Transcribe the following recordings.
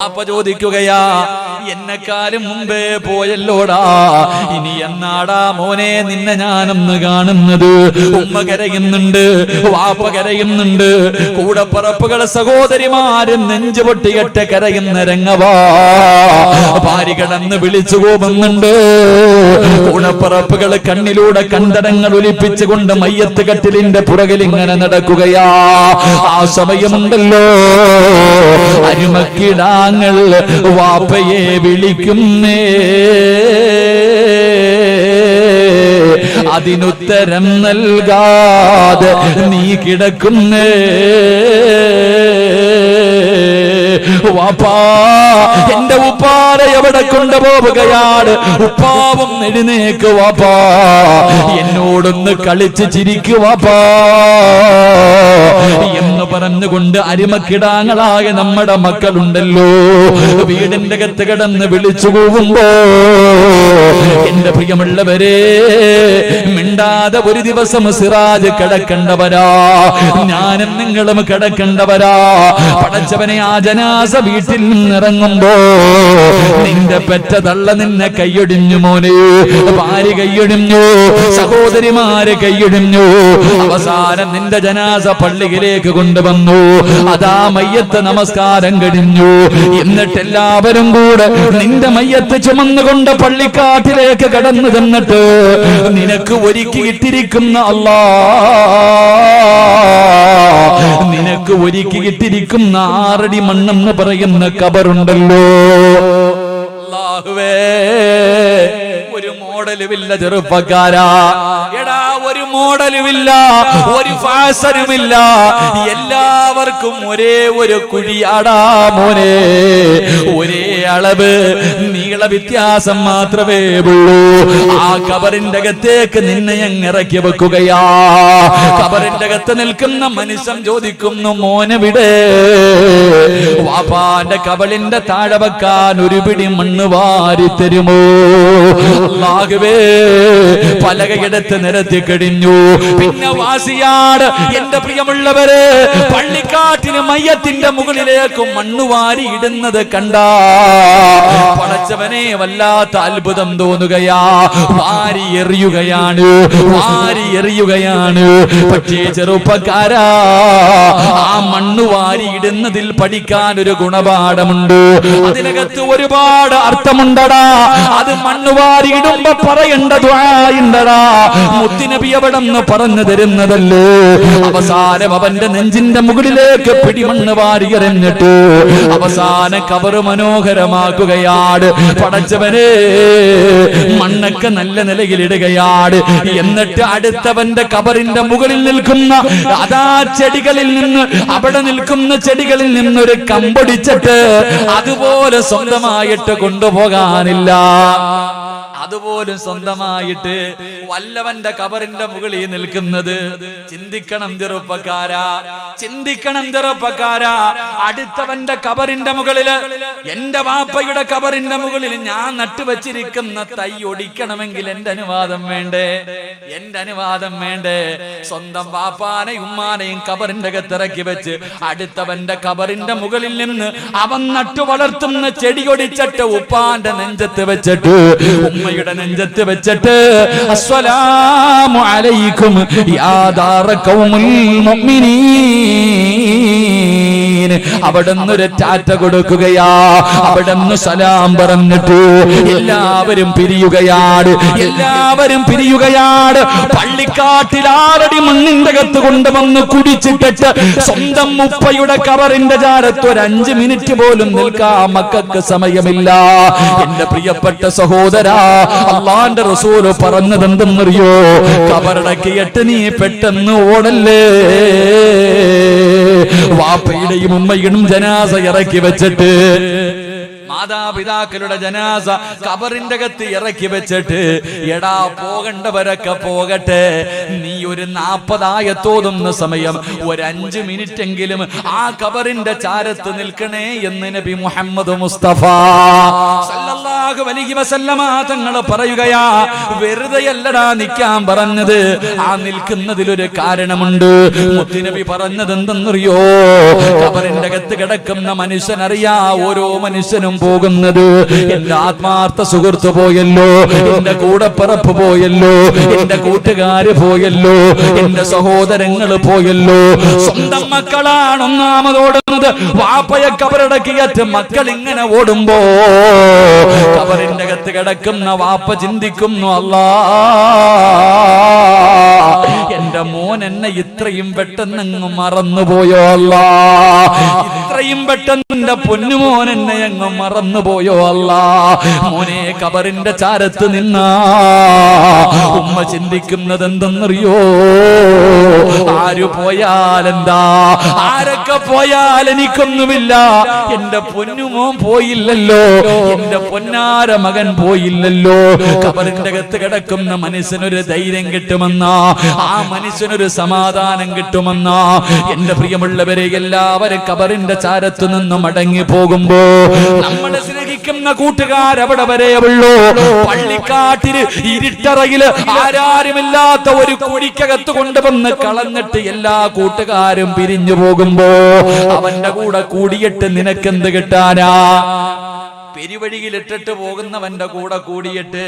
അപ്പ ചോദിക്കുകയാ എന്നെക്കാലും മുമ്പേ പോയല്ലോടാ. ഇനി എന്നാടാ മോനെ നിന്നെ ഞാനൊന്ന് കാണുന്നത്? ഉമ്മ കരയുന്നുണ്ട് വാപ്പ കരയുന്നുണ്ട്. കൂടപ്പറപ്പുകൾ സഹോദരിമാരും നെഞ്ചു പൊട്ടികെട്ട് കരയുന്ന രംഗവാ. ഭാര്യ കടന്ന് വിളിച്ചു പോകുന്നുണ്ട് കൂടപ്പറപ്പുകൾ കണ്ണിലൂടെ കണ്ടടങ്ങൾ ഒലിപ്പിച്ചുകൊണ്ട് മയ്യത്ത് കട്ടിലിന്റെ പുറകിൽ ഇങ്ങനെ നടക്കുകയാ. ആ സമയമുണ്ടല്ലോ. അരുമക്കിടാങ്ങൾ വാപ്പയെ വിളിക്കുന്നേ. അതിനുത്തരം നൽകാതെ നീ കിടക്കുന്നേ. വാപ്പാ എന്റെ ഉപ്പാടെ എവിടെ കൊണ്ടുപോവുകയാണ്? ഉപ്പാവും എഴുന്നേക്ക് വാപ്പാ. എന്നോടൊന്ന് കളിച്ച് ചിരിക്കു എന്ന് അരിമക്കിടാങ്ങളായ നമ്മുടെ മക്കളുണ്ടല്ലോ. വീടിന്റെ അകത്ത് കിടന്ന് വിളിച്ചു പോകുമ്പോ എന്റെ പ്രിയമുള്ളവരെ മിണ്ടാതെ ഒരു ദിവസം സിറാജ് കിടക്കേണ്ടവരാ. ഞാനും നിങ്ങളും കിടക്കേണ്ടവരാ. പടച്ചവനെ ആ ജനാസ വീട്ടിൽ നിന്നിറങ്ങുമ്പോ നിന്റെ പെറ്റ തള്ള നിന്നെ കൈയൊടിഞ്ഞു മോനെ. ഭാര്യ കൈയൊടിഞ്ഞു സഹോദരിമാര് കൈയൊടിഞ്ഞു. അവസാനം നിന്റെ ജനാസ പള്ളിയിലേക്ക് കൊണ്ടുവന്നു. അതാ മയ്യത്ത് നമസ്കാരം കഴിഞ്ഞു. എന്നിട്ട് എല്ലാവരും കൂടെ നിന്റെ മയ്യത്ത് ചുമന്നുകൊണ്ട് പള്ളിക്കാട്ടിലേക്ക് കടന്നു തന്നിട്ട് നിനക്ക് ഒരുക്കി ഇട്ടിരിക്കുന്ന അല്ലാ നിനക്ക് ഒരുക്കി ഇട്ടിരിക്കുന്ന ആറടി മണ്ണെന്ന് പറയുന്ന കബറുണ്ടല്ലോ. അല്ലാഹുവേ ഒരു മോഡലുമില്ല ചെറുപ്പക്കാരാ. എടാ ഒരു മോഡലുമില്ല ഒരു ഫാഷനുമില്ല. എല്ലാവർക്കും ഒരേ ഒരു കുഴിയാടാ മോനെ. ഒരേ അളവ് നീള വ്യത്യാസം മാത്രമേ ഉള്ളൂ. ആ കബറിന്റെ അകത്തേക്ക് നിന്നെ ഇറക്കി വെക്കുകയാ. കബറിന്റെ അകത്ത് നിൽക്കുന്ന മനുഷ്യൻ ചോദിക്കുന്നു മോനെ വിടെ വാപ്പാന്റെ കബളിന്റെ താഴെ വെക്കാൻ ഒരു പിടി മണ്ണ് വാരി തരുമോ? അല്ലാഹുവേ പലകയെടുത്ത് നിരത്തി കഴിഞ്ഞു പിന്നെ വാസിയാട് എന്റെ പ്രിയമുള്ളവര് പള്ളിക്കാട്ടിന് മയ്യത്തിന്റെ മുകളിലേക്ക് മണ്ണ് വാരി ഇടുന്നത് കണ്ടാ. പടച്ചവനെ വല്ലാത്ത അത്ഭുതം തോന്നുകയാ. വാരി എറിയുകയാണ് വാരി എറിയുകയാണ്. പക്ഷേ ചെറുപ്പക്കാരാ ആ മണ്ണ് വാരി ഇടുന്നതിൽ പഠിക്കാൻ ഒരു ഗുണപാഠമുണ്ട്. അതിനകത്ത് ഒരുപാട് അർത്ഥമുണ്ടടാ. അത് മണ്ണ് വാരി ഇടുമ്പോ പറയേണ്ട ദ്വായുണ്ടടാ. മുത്തിനബി അവിടെ നിന്ന് പറഞ്ഞു തരുന്നതല്ലേ? അവസാനം അവന്റെ നെഞ്ചിന്റെ മുകളിലേക്ക് പിടിമണ്ണ് വാരി എറിഞ്ഞിട്ട് അവസാന കവറ് മനോഹരമാക്കുകയാണ് പടച്ചവനെ മണ്ണൊക്കെ നല്ല നിലയിലിടുകയാണ് എന്നിട്ട് അടുത്തവന്റെ കബറിന്റെ മുകളിൽ നിൽക്കുന്ന അതാ ചെടികളിൽ നിന്ന് അവിടെ നിൽക്കുന്ന ചെടികളിൽ നിന്നൊരു കമ്പൊടിച്ചിട്ട് അതുപോലെ സ്വന്തമായിട്ട് കൊണ്ടുപോകാനില്ല. അതുപോലും സ്വന്തമായിട്ട് വല്ലവന്റെ കബറിന്റെ മുകളിൽ നിൽക്കുന്നത്. ചിന്തിക്കണം ചെറുപ്പക്കാരാ. ചിന്തിക്കണം ചെറുപ്പക്കാരാ. അടുത്തവന്റെ കബറിന്റെ മുകളിൽ എന്റെ വാപ്പയുടെ കബറിന്റെ മുകളിൽ ഞാൻ നട്ടുവച്ചിരിക്കുന്ന തൈ ഒടിക്കണമെങ്കിൽ എന്റെ അനുവാദം വേണ്ടേ? എന്റെ അനുവാദം വേണ്ടേ? സ്വന്തം വാപ്പാനെയും ഉമ്മാനെയും കബറിന്റെ അകത്തിറക്കി വെച്ച് അടുത്തവന്റെ കബറിന്റെ മുകളിൽ നിന്ന് അവൻ നട്ടു വളർത്തുന്ന ചെടിയൊടിച്ചിട്ട് ഉപ്പാന്റെ നെഞ്ചത്ത് വെച്ചിട്ട് ഉമ്മയുടെ നെഞ്ചത്ത് വെച്ചിട്ട് അസ്സലാമു അലൈക്കും. യാ ദാറ ഖൗമുൽ മുഅ്മിനീൻ. അവിടുന്ന് ഒരു ടാറ്റ കൊടുക്കുകയാ. അവിടുന്ന് സലാം പറഞ്ഞിട്ട്. എല്ലാവരും പിരിയുകയാണ് എല്ലാവരും പിരിയുകയാണ് പള്ളിക്കാട്ടിൽ ആറടി മണ്ണിന്റെ കത്ത് കൊണ്ടുവന്ന് കുടിച്ചിട്ടിട്ട് സ്വന്തം മുപ്പയുടെ കവറിന്റെ ചാരത്ത് ഒരു അഞ്ച് മിനിറ്റ് പോലും നിൽക്കാൻ മക്കൾക്ക് സമയമില്ല. എന്റെ പ്രിയപ്പെട്ട സഹോദരാ അള്ളാന്റെ റസൂൽ പറഞ്ഞതെന്തെന്നറിയോ? കബറടക്കിയിട്ട് നീ പെട്ടെന്ന് ഓടല്ലേ? വാപ്പയുടെയും ഉമ്മയുടെയും ജനാസ ഇറക്കി വെച്ചിട്ട് മാതാപിതാക്കളുടെ ജനാസ കബറിന്റെ അകത്ത് ഇറക്കി വെച്ചിട്ട് എടാ പോകണ്ടവരൊക്കെ പോകട്ടെ. നീ ഒരു നാപ്പതായത്തോതുന്ന സമയം ഒരു അഞ്ച് മിനിറ്റ് എങ്കിലും ആ കബറിന്റെ ചാരത്ത് നിൽക്കണേ എന്ന് നബി മുഹമ്മദ് മുസ്തഫ. തങ്ങൾ പറയുകയാ വെറുതെയല്ലടാ നിൽക്കാൻ പറഞ്ഞത്. ആ നിൽക്കുന്നതിലൊരു കാരണമുണ്ട്. മുത്തുനബി പറഞ്ഞത് എന്തെന്നറിയോ കബറിന്റെ അകത്ത് കിടക്കുന്ന മനുഷ്യനറിയാ ഓരോ മനുഷ്യനും പോകുന്നത്. എന്റെ ആത്മാർത്ഥ സുഹൃത്ത് പോയല്ലോ. എന്റെ പറപ്പ് പോയല്ലോ. എന്റെ കൂട്ടുകാര് പോയല്ലോ. എന്റെ സഹോദരങ്ങൾ പോയല്ലോ. സ്വന്തം മക്കളാണ് ഒന്നാമത് ഓടുന്നത്. വാപ്പയെ കബറടക്കിയറ്റ് മക്കൾ ഇങ്ങനെ ഓടുമ്പോ കബറിന്റെ അകത്ത് കിടക്കുന്ന വാപ്പ ചിന്തിക്കുന്നു അല്ലാ എന്റെ മോൻ എന്നെ ഇത്രയും പെട്ടെന്ന് അങ്ങ് മറന്നുപോയോ അല്ല? ഇത്രയും പെട്ടെന്ന് പൊന്നുമോൻ എന്നെ അങ്ങ് മറന്നുപോയോ അല്ല. മോനെ കബറിന്റെ ചാരത്ത് നിന്ന. ഉമ്മ ചിന്തിക്കുന്നത് എന്തെന്നറിയോ ആര് പോയാലെന്താ? ആരൊക്കെ പോയാൽ എനിക്കൊന്നുമില്ല. എന്റെ പൊന്നുമോൻ പോയില്ലല്ലോ. എന്റെ പൊന്നാര മകൻ പോയില്ലല്ലോ. കബറിന്റെ അകത്ത് കിടക്കുന്ന മനുഷ്യനൊരു ധൈര്യം കിട്ടുമെന്ന. ആ മനുഷ്യനൊരു സമാധാനം കിട്ടുമെന്ന. എന്റെ പ്രിയമുള്ളവരെ എല്ലാവരും കബറിന്റെ ചാരത്ത് നിന്നും മടങ്ങി പോകുമ്പോ നമ്മളെ സ്നേഹിക്കുന്ന കൂട്ടുകാരവിടെ വരെ ഉള്ളൂ. പള്ളിക്കാട്ടിൽ ഇരുട്ടറയിൽ ആരാരുമില്ലാത്ത ഒരു കുഴിക്കകത്ത് കൊണ്ടുവന്ന് കളഞ്ഞിട്ട് എല്ലാ കൂട്ടുകാരും പിരിഞ്ഞു പോകുമ്പോ അവന്റെ കൂടെ കൂടിയിട്ട് നിനക്കെന്ത് കിട്ടാനാ? പെരുവഴിയിൽ ഇട്ടിട്ട് പോകുന്നവന്റെ കൂടെ കൂടിയിട്ട്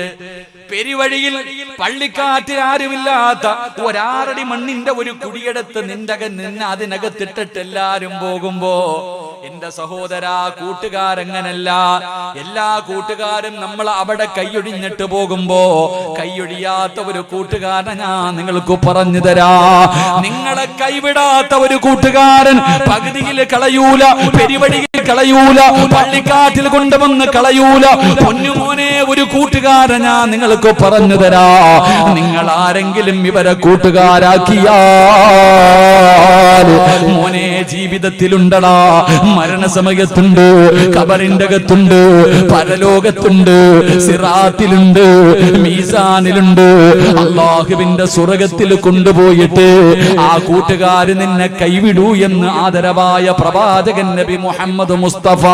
പെരുവഴിയിൽ പള്ളിക്കാറ്റിൽ ആരുമില്ലാത്ത ഒരാറടി മണ്ണിന്റെ ഒരു കുടിയെടുത്ത് നിന്റെ നിന്ന് അതിനകത്തിട്ടിട്ട് എല്ലാരും പോകുമ്പോ എന്റെ സഹോദര കൂട്ടുകാരങ്ങനല്ല. എല്ലാ കൂട്ടുകാരും നമ്മൾ അവിടെ കൈയൊഴിഞ്ഞിട്ട് പോകുമ്പോ കൈയൊഴിയാത്ത ഒരു കൂട്ടുകാരൻ ഞാൻ നിങ്ങൾക്ക് പറഞ്ഞു തരാ. നിങ്ങളെ കൈവിടാത്ത ഒരു കൂട്ടുകാരൻ പകുതിയിൽ കളയൂല പെരുവഴിയിൽ കളയൂല പള്ളിക്കാറ്റിൽ കൊണ്ടുവന്ന് കളയൂല. പൊന്നുമോനെ ഒരു കൂട്ടുകാരൻ ഞാൻ നിങ്ങൾക്ക് പറഞ്ഞു തരാ. നിങ്ങൾ ആരെങ്കിലും ഇവരെ കൂട്ടുകാരാക്കിയാൽ മോനെ ജീവിതത്തിലുണ്ടടാ. മരണസമയത്തുണ്ട് കബറിന്റെ അകത്തുണ്ട് പരലോകത്തുണ്ട് സിറാത്തിലുണ്ട് മീസാനിലുണ്ട്. അള്ളാഹുവിന്റെ സ്വർഗത്തിൽ കൊണ്ടുപോയിട്ട് ആ കൂട്ടുകാര് നിന്നെ കൈവിടൂ എന്ന് ആദരവായ പ്രവാചകൻ നബി മുഹമ്മദ് മുസ്തഫ.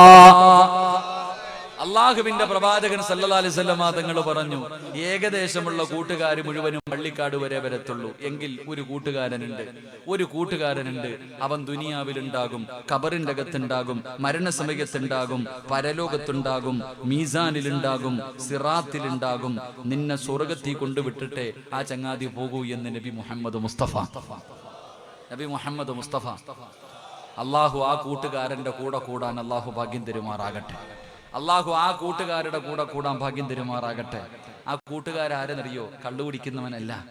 അള്ളാഹുവിന്റെ പ്രവാചകൻ സല്ലല്ലാഹു അലൈഹി വസല്ലമ തങ്ങൾ പറഞ്ഞു ഏകദേശമുള്ള കൂട്ടുകാർ മുഴുവനും പള്ളിക്കാട് വരെ വരത്തുള്ളൂ. എങ്കിൽ ഒരു കൂട്ടുകാരനുണ്ട്. ഒരു കൂട്ടുകാരനുണ്ട്. അവൻ ദുനിയാവിലുണ്ടാകും കബറിന്റെ അകത്തുണ്ടാകും മരണസമയത്തുണ്ടാകും പരലോകത്തുണ്ടാകും മീസാനിലുണ്ടാകും സിറാത്തിലുണ്ടാകും. നിന്നെ സ്വർഗത്തിൽ കൊണ്ടുവിട്ടിട്ടെ ആ ചങ്ങാതി പോകൂ എന്ന് നബി മുഹമ്മദ് മുസ്തഫ. നബി മുഹമ്മദ് മുസ്തഫ. അള്ളാഹു ആ കൂട്ടുകാരന്റെ കൂടെ കൂടാൻ അള്ളാഹു ഭാഗ്യം തരുമാറാകട്ടെ. അള്ളാഹു ആ കൂട്ടുകാരുടെ കൂടെ കൂടാൻ ഭാഗ്യം തരുമാറാകട്ടെ. ആ കൂട്ടുകാരെന്നറിയോ കള്ളു കുടിക്കുന്നവനല്ല.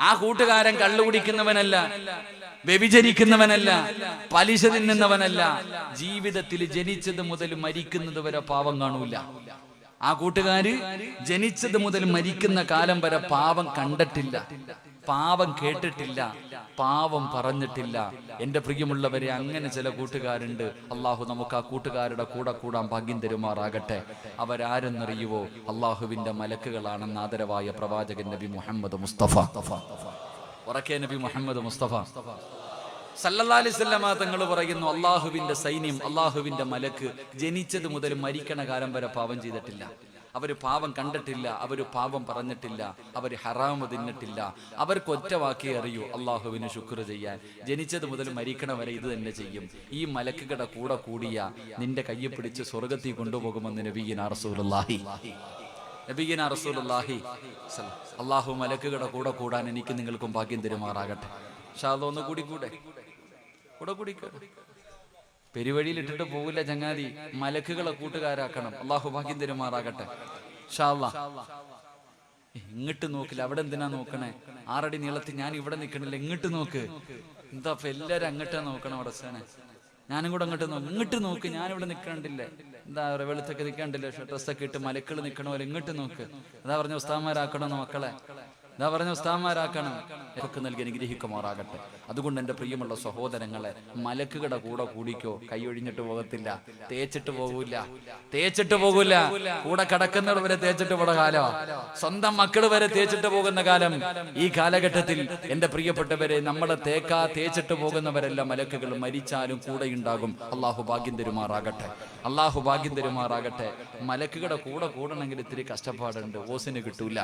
ആ കൂട്ടുകാരൻ കള്ളു കുടിക്കുന്നവനല്ല. വ്യഭിചരിക്കുന്നവനല്ല. പലിശ തിന്നുന്നവനല്ല. ജീവിതത്തിൽ ജനിച്ചത് മുതൽ മരിക്കുന്നത് വരെ പാവം കാണൂല. ആ കൂട്ടുകാര് ജനിച്ചത് മുതൽ മരിക്കുന്ന കാലം വരെ പാവം കണ്ടിട്ടില്ല. പാവം കേട്ടിട്ടില്ല പാവം പറഞ്ഞിട്ടില്ല. എന്റെ പ്രിയമുള്ളവരെ അങ്ങനെ ചില കൂട്ടുകാരുണ്ട്. അള്ളാഹു നമുക്ക് ആ കൂട്ടുകാരുടെ കൂടെ കൂടാൻ ഭാഗ്യം തരുമാറാകട്ടെ. അവരാരെന്നറിയുവോ? അള്ളാഹുവിന്റെ മലക്കുകളാണെന്ന് ആദരവായ പ്രവാചകൻ നബി മുഹമ്മദ് മുസ്തഫ. ഉറക്കെ നബി മുഹമ്മദ് മുസ്തഫ. വസല്ലമ തങ്ങൾ പറയുന്നു അള്ളാഹുവിന്റെ സൈന്യം അള്ളാഹുവിന്റെ മലക്ക് ജനിച്ചത് മുതൽ മരിക്കണ കാലം വരെ പാവം ചെയ്തിട്ടില്ല. അവർ പാവം കണ്ടിട്ടില്ല അവർ പാവം പറഞ്ഞിട്ടില്ല അവർ ഹറാമ് തിന്നിട്ടില്ല. അവർക്ക് ഒറ്റവാക്കി അറിയൂ അള്ളാഹുവിന് ശുക്ർ ചെയ്യാൻ. ജനിച്ചത് മുതൽ മരിക്കണ വരെ ഇത് തന്നെ ചെയ്യും. ഈ മലക്കുകട കൂടെ കൂടിയ നിന്റെ കയ്യെ പിടിച്ച് സ്വർഗത്തിൽ കൊണ്ടുപോകുമെന്ന് നബീന റസൂലുള്ളാഹി. നബീന റസൂലുള്ളാഹി. അള്ളാഹു മലക്കുകട കൂടെ കൂടാൻ എനിക്ക് നിങ്ങൾക്കും ഭാഗ്യം തരുമാറാകട്ടെ. ഷാദോ ഒന്ന് കൂടി കൂടെ. കൂടെ കൂടി പെരുവഴിയിൽ ഇട്ടിട്ട് പോകില്ല ചങ്ങാതി. മലക്കുകളെ കൂട്ടുകാരാക്കണം. അള്ളാഹു ഭാഗ്യം തരുമാറാകട്ടെ. ഇങ്ങോട്ട് നോക്കില്ല. അവിടെ എന്തിനാ നോക്കണേ? ആറടി നീളത്തിൽ ഞാൻ ഇവിടെ നിൽക്കണില്ല ഇങ്ങോട്ട് നോക്ക്. എന്താ എല്ലാരും അങ്ങോട്ടാ നോക്കണം അവിടെ സേനെ ഞാനും കൂടെ അങ്ങോട്ട് നോക്കും. ഇങ്ങോട്ട് നോക്ക്. ഞാൻ ഇവിടെ നിൽക്കണ്ടില്ലേ എന്താ പറയുക? വെളുത്തൊക്കെ നിൽക്കണ്ടില്ലേ ഡ്രസ്സൊക്കെ ഇട്ട് മലക്കൾ നിൽക്കണ പോലെ ഇങ്ങോട്ട് നോക്ക്. അതാ പറഞ്ഞ ഉസ്താമാരാക്കണമെന്ന് മക്കളെ? എന്താ പറഞ്ഞ ഉസ്താമാരാക്കണം ഒക്കെ നൽകി അനുഗ്രഹിക്കുമാറാകട്ടെ. അതുകൊണ്ട് എന്റെ പ്രിയമുള്ള സഹോദരങ്ങളെ മലക്കുകളുടെ കൂടെ കൂടിക്കോ. കൈയൊഴിഞ്ഞിട്ട് പോകത്തില്ല. തേച്ചിട്ട് പോകൂല. തേച്ചിട്ട് പോകൂല. കൂടെ കിടക്കുന്നവർ വരെ തേച്ചിട്ട് പോണ കാലം. സ്വന്തം മക്കൾ വരെ തേച്ചിട്ട് പോകുന്ന കാലം. ഈ കാലഘട്ടത്തിൽ എന്റെ പ്രിയപ്പെട്ടവരെ നമ്മളെ തേക്കാ തേച്ചിട്ട് പോകുന്നവരെല്ലാം മലക്കുകൾ മരിച്ചാലും കൂടെ ഉണ്ടാകും. അള്ളാഹു ഭാഗ്യം തരുമാറാകട്ടെ. അള്ളാഹു ഭാഗ്യം തരുമാറാകട്ടെ. മലക്കുകളുടെ കൂടെ കൂടണമെങ്കിൽ ഇത്തിരി കഷ്ടപ്പാടുണ്ട്. ഓസിന് കിട്ടൂല.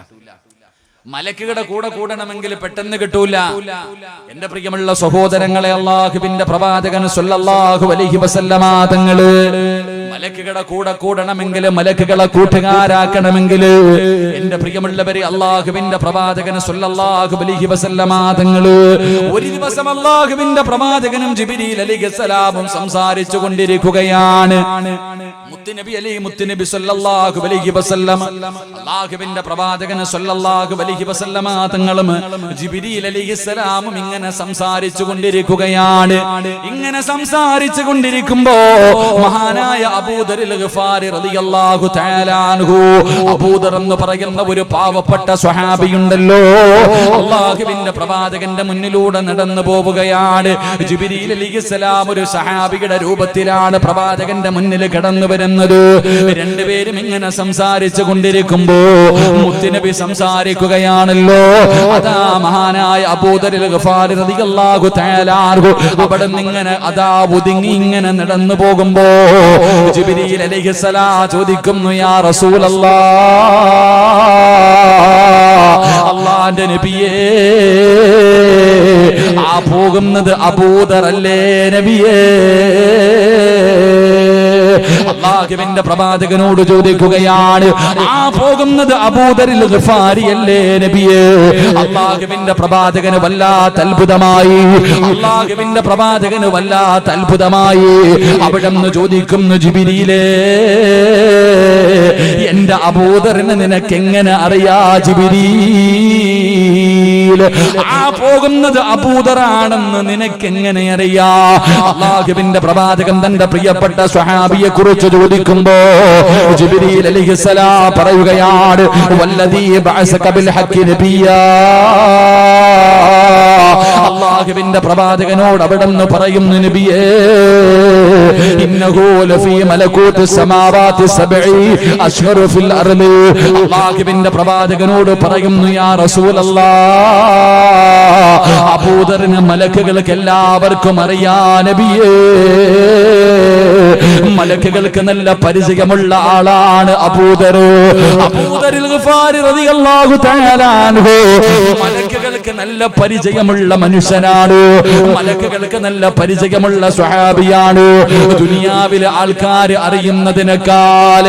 മലക്കുകളുടെ കൂടെ കൂടണമെങ്കിൽ പെട്ടെന്ന് കിട്ടൂല. എന്റെ പ്രിയമുള്ള സഹോദരങ്ങളെ അള്ളാഹുബിന്റെ പ്രവാചകൻ സല്ലല്ലാഹു അലൈഹി വസല്ലമ തങ്ങൾ മലക്കുകളുടെ കൂടെ കൂടണമെങ്കിൽ മലക്കുകളെ കൂട്ടുകാരാക്കണമെങ്കിൽ എന്റെ പ്രിയമുള്ളവരെ അള്ളാഹുവിന്റെ പ്രവാചകൻ സല്ലല്ലാഹു അലൈഹി വസല്ലമ തങ്ങൾ ഒരു ദിവസം അള്ളാഹുവിന്റെ പ്രവാചകനും ജിബ്രീൽ അലൈഹിസ്സലാമും സംസാരിച്ചു കൊണ്ടിരിക്കുകയാണ്. മുത്തുനബി അലി മുത്തുനബി സല്ലല്ലാഹു അലൈഹി വസല്ലം. അല്ലാഹുവിന്റെ പ്രവാചകൻ സല്ലല്ലാഹു അലൈഹി വസല്ലമ തങ്ങളും ജിബ്രീൽ അലൈഹിസ്സലാമും ഇങ്ങനെ സംസാരിച്ചു കൊണ്ടിരിക്കുകയാണ്. ഇങ്ങനെ സംസാരിച്ചു കൊണ്ടിരിക്കുമ്പോ മഹാനായ അബൂദറിൽ ഗഫാരി റളിയല്ലാഹു തആല അൻഹു അബൂദർ എന്ന് പറയുന്ന ഒരു പാവപ്പെട്ട സ്വഹാബിയുണ്ടല്ലോ. അള്ളാഹുവിന്റെ പ്രവാചകന്റെ മുന്നിലൂടെ നടന്നു പോവുകയാണ്. ജിബ്രീൽ അലൈഹിസ്സലാം ഒരു സഹാബിയുടെ രൂപത്തിലാണ് പ്രവാചകന്റെ മുന്നിൽ കടന്നു വരുന്നത് രണ്ടുപേരും ഇങ്ങനെ സംസാരിച്ചു കൊണ്ടിരിക്കുമ്പോ മുത്തുനബി സംസാരിക്കുകയാണല്ലോ. അതാ മഹാനായ അബൂദറിൽ ഗഫാരി റളിയല്ലാഹു തആല അൻഹു അവിടെ ഇങ്ങനെ അതാ ഒതുങ്ങി ഇങ്ങനെ നടന്നു പോകുമ്പോ ജിബ്രീൽ അലൈഹിസ്സലാം ചോദിക്കുന്നു യാ റസൂലല്ലാഹ് അള്ളാന്റെ നബിയേ ആ പോകുന്നത് അബൂദറല്ലേ നബിയേ? അള്ളാഹുവിന്റെ പ്രവാചകനോട് ചോദിക്കുകയാണ് ആ പോകുന്നത് അബൂദരിൽ ഗഫാരിയല്ലേ നബിയേ? അള്ളാഹുവിന്റെ പ്രവാചകന് വല്ലാത്ത അത്ഭുതമായി അള്ളാഹുവിന്റെ പ്രവാചകന് വല്ലാത്ത അത്ഭുതമായി. അവിടെ നിന്ന് ചോദിക്കുന്നു ജിബിരിയിലേ എന്റെ അബൂദറിന് നിനക്ക് എങ്ങനെ അറിയാ ജിബിരീ? ആ പോകുന്നത് അബൂദറാണെന്ന് നിനക്ക് എങ്ങനെ അറിയാ? അള്ളാഹുവിന്റെ പ്രവാചകൻ തന്റെ പ്രിയപ്പെട്ട സ്വഹാബിയെ കുറിച്ച് ചോദിക്കുമ്പോ അലൈഹിസ്സലാം പറയുകയാണ് വല്ലദീ ബഅസക ബിൽ ഹഖി നബിയാ. അള്ളാഹുവിന്റെ പ്രവാചകനോട് അവിടെ പറയുന്നു നബിയേ അള്ളാഹുവിന്റെ പ്രവാചകനോട് പറയുന്നു യാ റസൂലല്ലാഹ് അബൂദറിന് മലക്കുകൾക്ക് എല്ലാവർക്കും അറിയാ നബിയേ. മലക്കുകൾക്ക് നല്ല പരിചയമുള്ള ആളാണ് അബൂദർ അബൂദറിൽ മലക്കുകൾക്ക് നല്ല പരിചയമുള്ള മനുഷ്യനാണ്. മലക്കുകൾക്ക് നല്ല പരിചയമുള്ള സ്വഹാബിയാണ്. ദുനിയാവിലെ ആൾക്കാർ അറിയുന്നതിനേക്കാൾ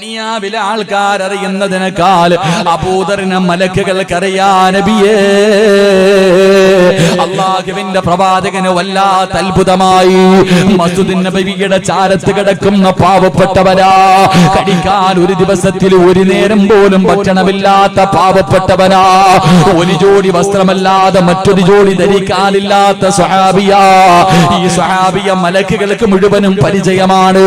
ദുനിയാവിലെ ആൾക്കാർ അറിയുന്നതിനേക്കാൾ അബൂദറിനെ മലക്കുകൾക്ക് നബിയേ. അള്ളാഹുവിന്റെ പ്രവാചകന് വല്ലാത്ത അത്ഭുതമായി മസ്ജിദ് നബിയുടെ ചാരത്ത് കിടക്കുന്ന പാവപ്പെട്ടവരാ. കടിക്കാൻ ഒരു ദിവസത്തിൽ ഒരു നേരം പോലും ഭക്ഷണമില്ലാത്ത പാവപ്പെട്ടവനാ. ഒരു ജോഡി വസ്ത്രമല്ലാതെ മറ്റൊരു ജോഡി ധരിക്കാനില്ലാത്ത സ്വഹാബിയ. ഈ സ്വഹാബിയ മലക്കുകൾക്ക് മുഴുവനും പരിചയമാണ്.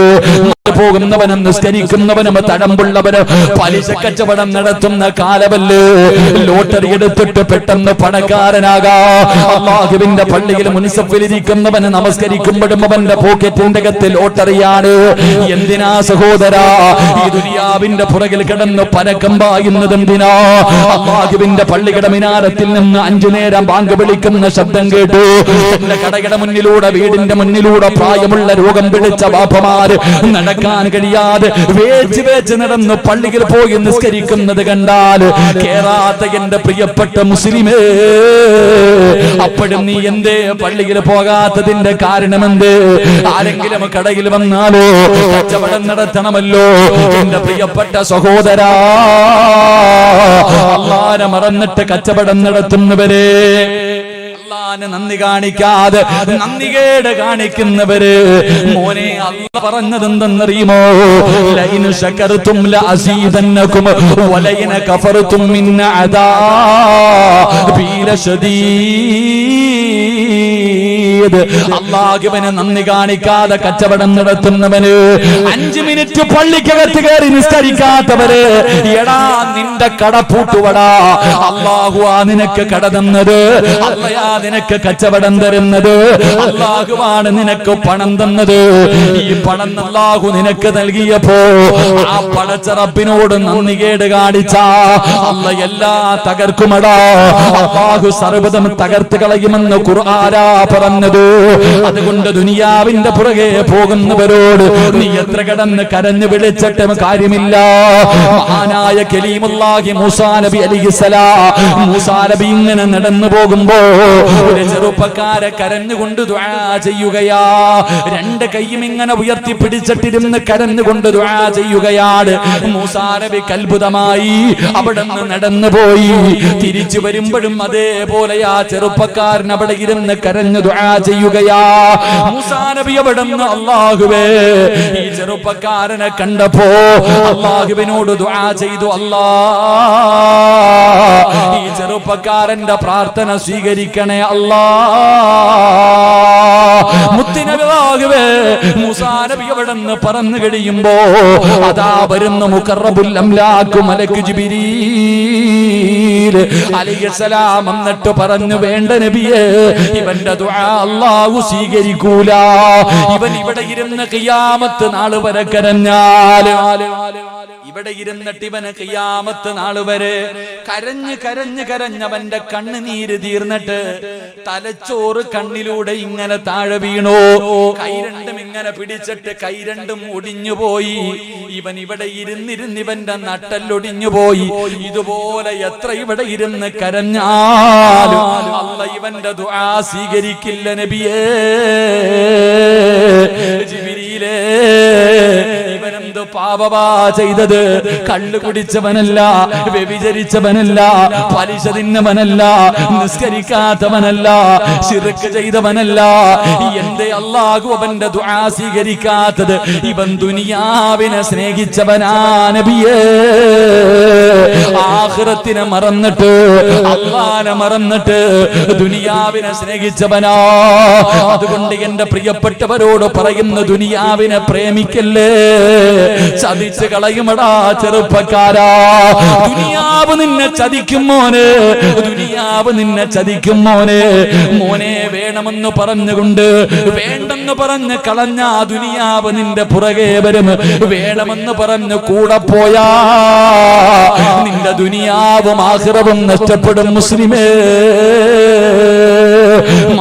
പോകുന്നവനും നിസ്കരിക്കുന്നവനും തടമ്പുള്ളവനും പലിശ കച്ചവടം നടത്തുന്ന കാലമല്ലേ? ലോട്ടറി എടുത്തിട്ട് പെട്ടെന്ന് പണക്കാരനാകാ. അള്ളാഹുവിന്റെ പള്ളിയിൽ മുനിസപ്പിലിരിക്കുന്നവന് നമസ്കരിക്കുമ്പോഴും അവന്റെ പോക്കറ്റിന്റെ ലോട്ടറിയാണ്. എന്തിനാ സഹോദരാ? ഈ ദുനിയാവിന്റെ പുറകിൽ കിടന്ന് പരക്കം പായുന്നത് എന്തിനാ? അള്ളാഹുവിന്റെ പള്ളിയുടെ മിനാരത്തിൽ നിന്ന് അഞ്ചു നേരം ബാങ്ക് വിളിക്കുന്ന ശബ്ദം കേട്ടു. എന്റെ കടയുടെ മുന്നിലൂടെ വീടിന്റെ മുന്നിലൂടെ പ്രായമുള്ള രോഗം പിടിച്ച ബാപ്പമാര് നടക്കാൻ കഴിയാതെ വേച്ച് നടന്ന് പള്ളിയിൽ പോയി നിസ്കരിക്കുന്നത് കണ്ടാൽ കേറാത്ത എന്റെ പ്രിയപ്പെട്ട മുസ്ലിമേ അപ്പോഴും നീ എന്തേ പള്ളിയിൽ പോകാത്തതിന്റെ കാരണമെന്ത്? ആരെങ്കിലും കടയിൽ വന്നാലോ കച്ചവടം നടത്തണമല്ലോ? എന്റെ പ്രിയപ്പെട്ട സഹോദരാ അള്ളാനെ മറന്നിട്ട് കച്ചവടം നടത്തുന്നവരെ. അള്ളാന് നന്ദി കാണിക്കാതെ നന്ദികേട് കാണിക്കുന്നവര്. മോനെ അല്ല പറഞ്ഞത് എന്തെന്നറിയുമോ ലൈനു ശകർത്തും ലഅസീദന്നകും വലൈന കഫർത്തും മിൻ അദാബി ലശദീദ് നൽകിയത് അള്ളാഹുവിന് നന്ദി കാണിക്കാതെ കച്ചവടം നടത്തുന്നവന് അഞ്ചു മിനിറ്റ് പള്ളിക്കകത്ത് കയറി നിസ്കരിക്കാത്തവര് എടാ നിന്റെ കട പൂട്ടുവടാ. അള്ളാഹു ആ നിനക്ക് കട തന്നത്. അല്ലയാ നിനക്ക് കച്ചവടം തരുന്നത്. അള്ളാഹുവാണ് നിനക്ക് പണം തന്നത്. ഈ പണം അള്ളാഹു നിനക്ക് നൽകിയപ്പോ ആ പടച്ചറപ്പിനോട് നന്ദി കേട് കാണിച്ച അല്ല എല്ലാ തകർക്കുമടാ. അള്ളാഹു സർവതം തകർത്ത് കളയുമെന്ന് കുറാരാ പറഞ്ഞത്? അതുകൊണ്ട് ദുനിയാവിന്റെ പുറകെ പോകുന്നവരോട് നീ എത്ര കടന്ന് കരഞ്ഞു വിളിച്ചിട്ട് കാര്യമില്ല. മഹാനായ കലീമുല്ലാഹി മൂസാ നബി അലിഹിസലാ മൂസാ നബി ഇങ്ങനെ നടന്നു പോകുമ്പോ ഒരു ചെറുപ്പക്കാരെ കരഞ്ഞുകൊണ്ട് ദുആ ചെയ്യുകയാ. രണ്ട് കൈയും ഇങ്ങനെ ഉയർത്തി പിടിച്ചിട്ടിരുന്ന് കരഞ്ഞുകൊണ്ട് ദുആ ചെയ്യുകയാണ്. മൂസാ നബി കൽബുതമായി അവിടെ നിന്ന് നടന്നു പോയി. തിരിച്ചു വരുമ്പോഴും അതേപോലെ ആ ചെറുപ്പക്കാരൻ അവിടെ ഇരുന്ന് കരഞ്ഞു ദുആ ചെയ്യുകയാ. മൂസാ നബി അള്ളാഹുവേ ഈ ചെറുപ്പക്കാരനെ കണ്ടപ്പോ അള്ളാഹുവിനോട് ദുആ ചെയ്തു അല്ലാ. ഈ ചെറുപ്പക്കാരന്റെ പ്രാർത്ഥന സ്വീകരിക്കണേ അല്ലാ. മുത്തിനബിവാകുവേ മൂസാ നബി നിന്ന് പറന്നു കഴിയുമ്പോ അതാ വരുന്ന മുക്കറബുല്ലം ലാക്കു മലക്കു മലക്ക് ജിബിരീൽ അലിസലാം എന്നിട്ട് പറഞ്ഞു വേണ്ട നബിയെ ഇവന്റെ ദുആ അല്ലാഹു സ്വീകരിക്കൂല. ഇവൻ ഇവിടെ ഇരുന്ന് കിയാമത്ത് നാൾ വരെ കരഞ്ഞാൽ ഇവിടെ ഇരുന്നിട്ട് ഇവന് കിയാമത്ത് നാൾ വരെ കരഞ്ഞ് കരഞ്ഞ് കരഞ്ഞവന്റെ കണ്ണുനീര് തീർന്നിട്ട് തലച്ചോറ് കണ്ണിലൂടെ ഇങ്ങനെ താഴെ വീണു. കൈ രണ്ടും ഇങ്ങനെ പിടിച്ചിട്ട് കൈ രണ്ടും ഒടിഞ്ഞു പോയി. ഇവൻ ഇവിടെ ഇരുന്നിരുന്ന് ഇവന്റെ നട്ടല്ലൊടിഞ്ഞു പോയി. ഇതുപോലെ എത്ര ഇവിടെ ഇരുന്ന് കരഞ്ഞാലും ഇവന്റെ ദുആ സ്വീകരിക്കില്ല നബിയേ. ജിബിരിയിലേ പാപമാ ചെയ്തത്. കള്ളു കുടിച്ചവനല്ല വ്യഭിചരിച്ചവനല്ല പലിശ തിന്നവനല്ല നിസ്കരിക്കാത്തവനല്ല ശിർക്ക് ചെയ്തവനല്ല. എന്റെ അള്ളാഹു അവന്റെ ദുആ സ്വീകരിക്കാത്തത് ഇവൻ ദുനിയാവിനെ സ്നേഹിച്ചവനാ നബിയേ. ആഖിറത്തിനെ മറന്നിട്ട് അള്ളാനെ മറന്നിട്ട് ദുനിയാവിനെ സ്നേഹിച്ചവനാ. അതുകൊണ്ട് എന്റെ പ്രിയപ്പെട്ടവരോട് പറയുന്ന ദുനിയാവിനെ പ്രേമിക്കല്ലേ? ചതിച്ച് കളയുമടാ ചെറുപ്പക്കാരാ. ദുനിയാവ് നിന്നെ ചതിക്കും മോനെ. ദുനിയാവ് നിന്നെ ചതിക്കും മോനെ. മോനെ വേണമെന്ന് പറഞ്ഞുകൊണ്ട് വേണ്ടെന്ന് പറഞ്ഞ് കളഞ്ഞ ദുനിയാവ് നിന്റെ പുറകെ വരും. വേണമെന്ന് പറഞ്ഞ് കൂടെ പോയാ. നിന്റെ ദുനിയാവും ആഹ്റവും നഷ്ടപ്പെടും മുസ്ലിമേ.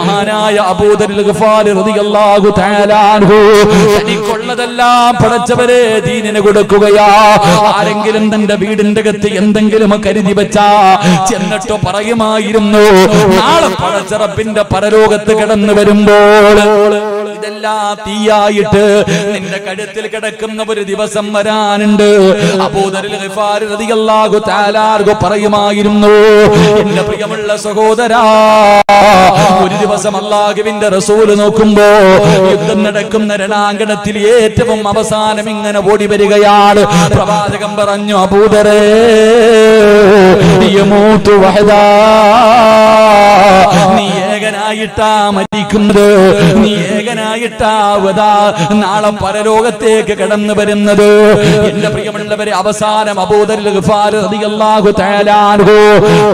മഹാനായ തനിക്കുള്ളതെല്ലാം പടച്ചവരെ ദീനിന് കൊടുക്കുകയാ. ആരെങ്കിലും തന്റെ വീടിന്റെ അകത്ത് എന്തെങ്കിലും കരുതി വെച്ചാ ചെന്നിട്ട് പറയുമായിരുന്നു. നാളെ പടച്ചറപ്പിന്റെ പരലോകത്ത് കിടന്നു വരുമ്പോൾ ഇതെല്ലാം തീയായിട്ട് നിന്റെ കഴുത്തിൽ കിടക്കുന്ന ഒരു ദിവസം വരാനുണ്ട്. അബൂദരിൽ ഗഫാർ റളിയല്ലാഹു തആല അൻഹു പറയുമായിരുന്നു എന്റെ പ്രിയമുള്ള സഹോദരാ ഒരു ദിവസം അള്ളാഹുവിന്റെ റസൂൽ നോക്കുമ്പോ യുദ്ധം നടക്കുന്ന രണാങ്കണത്തിൽ ഏറ്റവും അവസാനം ഇങ്ങനെ ഓടി വരികയാണ്. പ്രവാചകൻ പറഞ്ഞു അബൂദരേ നീ ഏകനായിട്ടാ മരിക്കുന്നത്. നീ ഏകനായിട്ടാ നാളെ പരലോകത്തേക്ക് കടന്നു വരുന്നത്. എന്റെ പ്രിയമുള്ളവരെ അവസാനം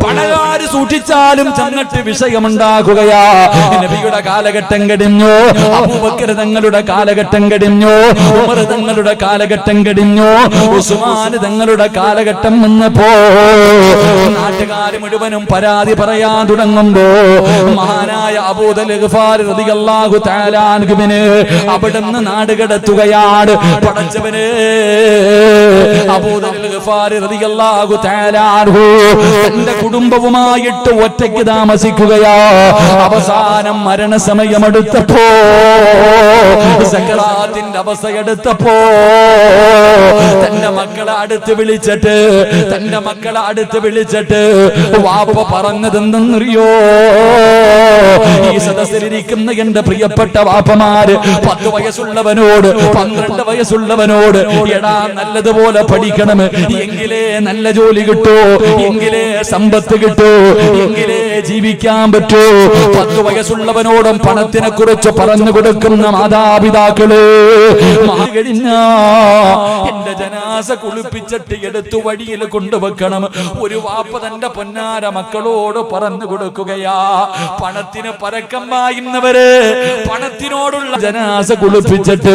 പണകാര് സൂക്ഷിച്ചാലും ചെന്നിട്ട് വിഷയമുണ്ടാകുകയാ. നബിയുടെ കാലഘട്ടം കഴിഞ്ഞു അബൂബക്കർ തങ്ങളുടെ കാലഘട്ടം കഴിഞ്ഞു ഉമർ തങ്ങളുടെ കാലഘട്ടം കഴിഞ്ഞു ഉസ്മാൻ തങ്ങളുടെ കാലഘട്ടം വന്നപ്പോ നാട്ടുകാര് മുഴുവനും പരാതി പറയാൻ തുടങ്ങുമ്പോ മഹാനായ അബൂദൽ ഗഫാർ റളിയല്ലാഹു തആല അൻഹുവിന് അവിടുന്ന് നാട് കടത്തുകയാണ്. പടച്ചവന് തന്റെ കുടുംബവുമായിട്ട് ഒറ്റയ്ക്ക് താമസിക്കുകയാ. അവസാനം മരണസമയം എടുത്തപ്പോ സക്കറാത്തിന്റെ തന്റെ മക്കളെ അടുത്ത് വിളിച്ചിട്ട് തന്റെ മക്കളെ അടുത്ത് വിളിച്ചിട്ട് വാപ്പ പറഞ്ഞതെന്തെന്നറിയോ? ഈ സദസ്സിലിരിക്കുന്ന എന്റെ പ്രിയപ്പെട്ട വാപ്പമാര് പത്ത് വയസ്സുള്ളവനോട് പന്ത്രണ്ട് വയസ്സുള്ളവനോട് എടാ നല്ലതുപോലെ പഠിക്കണം. എങ്കിലേ നല്ല ജോലി കിട്ടൂ എങ്കിലേ സമ്പത്ത് കിട്ടൂ എങ്കിലേ ജീവിക്കാൻ പറ്റൂ. പത്ത് വയസ്സുള്ളവനോടും പണത്തിനെ കുറിച്ച് പറഞ്ഞു കൊടുക്കുന്ന മാതാപിതാക്കൾ എന്റെ ജനാസ കുളിപ്പിച്ചിട്ട് എടുത്തു വഴിയിൽ കൊണ്ടുവെക്കണം. ഒരു വാപ്പ തന്റെ പൊന്നാര മക്കളോട് പറഞ്ഞു കൊടുക്കുകയാ. പണത്തിന് പരക്കം വായുന്നവര് പണത്തിനോടുള്ള ജനാസ കുളിപ്പിച്ചിട്ട്